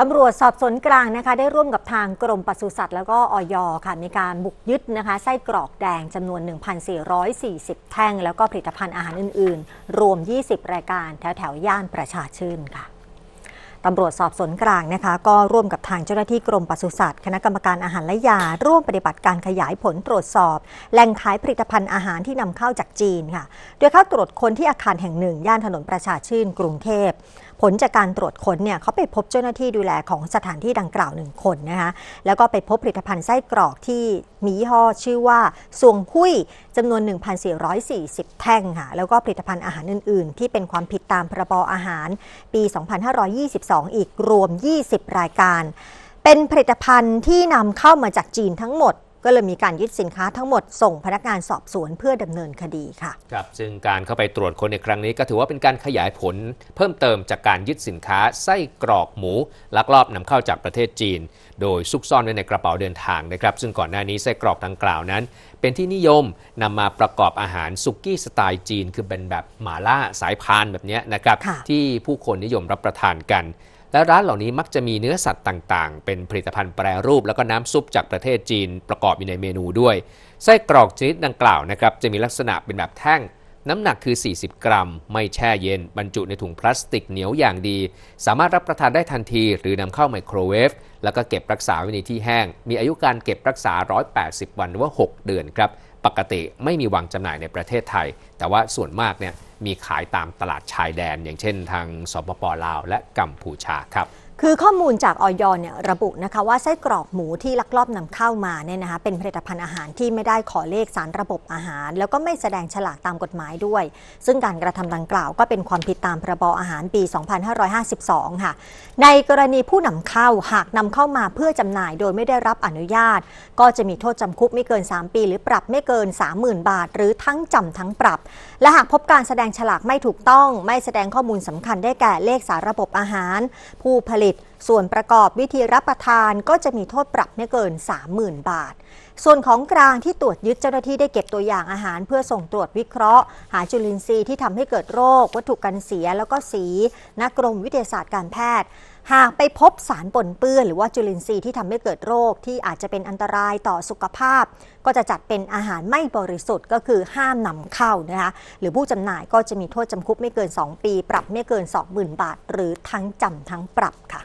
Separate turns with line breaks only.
ตำรวจสอบสวนกลางนะคะ ได้ร่วมกับทางกรมปศุสัตว์แล้วก็ออยค่ะ มีการบุกยึดนะคะ ไส้กรอกแดงจำนวน 1,440 แท่ง แล้วก็ผลิตภัณฑ์อาหารอื่น ๆ รวม 20 รายการแถวแถวย่านประชาชื่นค่ะตำรวจสอบสวนกลางนะคะ ก็ร่วมกับทางเจ้าหน้าที่กรมปศุสัตว์คณะกรรมการอาหารและยา ร่วมปฏิบัติการขยายผลตรวจสอบ แหล่งขายผลิตภัณฑ์อาหารที่นำเข้าจากจีนค่ะ โดยเข้าตรวจค้นที่อาคารแห่งหนึ่ง ย่านถนนประชาชื่นกรุงเทพผลจากการตรวจค้นเนี่ยเขาไปพบเจ้าหน้าที่ดูแลของสถานที่ดังกล่าวหนึ่งคนนะคะแล้วก็ไปพบผลิตภัณฑ์ไส้กรอกที่มียี่ห้อชื่อว่าสวงหุ้ยจำนวน 1,440 แท่งค่ะแล้วก็ผลิตภัณฑ์อาหารอื่น ๆ ที่เป็นความผิดตามพรบอาหารปี 2522 อีกรวม 20 รายการ เป็นผลิตภัณฑ์ที่นำเข้ามาจากจีนทั้งหมด ก็เลยมีการยึดสินค้าทั้งหมดส่งพนักงานสอบสวนเพื่อดำเนินคดีค่ะ
ครับซึ่งการเข้าไปตรวจค้นในครั้งนี้ก็ถือว่าเป็นการขยายผล เพิ่มเติมจากการยึดสินค้าไส้กรอกหมู ลักลอบนำเข้าจากประเทศจีน โดยซุกซ่อนไว้ในกระเป๋าเดินทางนะครับ ซึ่งก่อนหน้านี้ไส้กรอกดังกล่าวนั้น เป็นที่นิยมนำมาประกอบอาหารสุกี้สไตล์จีน คือเป็นแบบหมาล่าสายพานแบบเนี้ยนะครับ
ค่ะ
ที่ผู้คนนิยมรับประทานกัน และร้านเหล่านี้มักจะมีเนื้อสัตว์ต่างๆ เป็นผลิตภัณฑ์แปรรูปแล้วก็น้ำซุปจากประเทศจีนประกอบอยู่ในเมนูด้วย ไส้กรอกชนิดดังกล่าวนะครับจะมีลักษณะเป็นแบบแท่ง น้ำหนักคือ 40 กรัม ไม่แช่เย็น บรรจุในถุงพลาสติกเหนียวอย่างดี สามารถรับประทานได้ทันที หรือนำเข้าไมโครเวฟแล้วก็เก็บรักษาไว้ในที่แห้ง มีอายุการเก็บรักษา 180 วันหรือว่า 6 เดือนครับ ปกติไม่มีวางจำหน่ายในประเทศไทย แต่ว่าส่วนมากเนี่ย มีขายตามตลาดชายแดน อย่างเช่นทางสปปลาว และกัมพูชาครับ
คือข้อมูลจากออยเนี่ยระบุนะคะว่าไส้กรอกหมูที่ลักลอบนำเข้ามาเนี่ยนะคะเป็นผลิตภัณฑ์อาหารที่ไม่ได้ขอเลขสารระบบอาหาร แล้วก็ไม่แสดงฉลากตามกฎหมายด้วย ซึ่งการกระทำดังกล่าวก็เป็นความผิดตามพรบอาหารปี 2552 ค่ะ ในกรณีผู้นำเข้าหากนำเข้ามาเพื่อจำหน่ายโดยไม่ได้รับอนุญาต ก็จะมีโทษจำคุกไม่เกิน 3 ปี หรือปรับไม่เกิน 30,000 บาท หรือทั้งจำทั้งปรับ และหากพบการแสดงฉลากไม่ถูกต้อง ไม่แสดงข้อมูลสำคัญได้แก่เลขสารระบบอาหาร ผู้ผลิต liệt ส่วนประกอบวิธีรับประทานก็จะมีโทษปรับไม่เกิน 30,000 บาท ส่วนของกลางที่ตรวจยึดเจ้าหน้าที่ได้เก็บตัวอย่างอาหารเพื่อส่งตรวจวิเคราะห์ หาจุลินทรีย์ที่ทำให้เกิดโรค วัตถุกันเสียแล้วก็สีนักกรมวิทยาศาสตร์การแพทย์ หากไปพบสารปนเปื้อนหรือว่าจุลินทรีย์ที่ทำให้เกิดโรคที่อาจจะเป็นอันตรายต่อสุขภาพ ก็จะจัดเป็นอาหารไม่บริสุทธิ์ก็คือห้ามนำเข้านะคะหรือผู้จำหน่ายก็จะมีโทษจำคุกไม่เกิน 2 ปี ปรับไม่เกิน 20,000 บาท หรือทั้งจำทั้งปรับค่ะ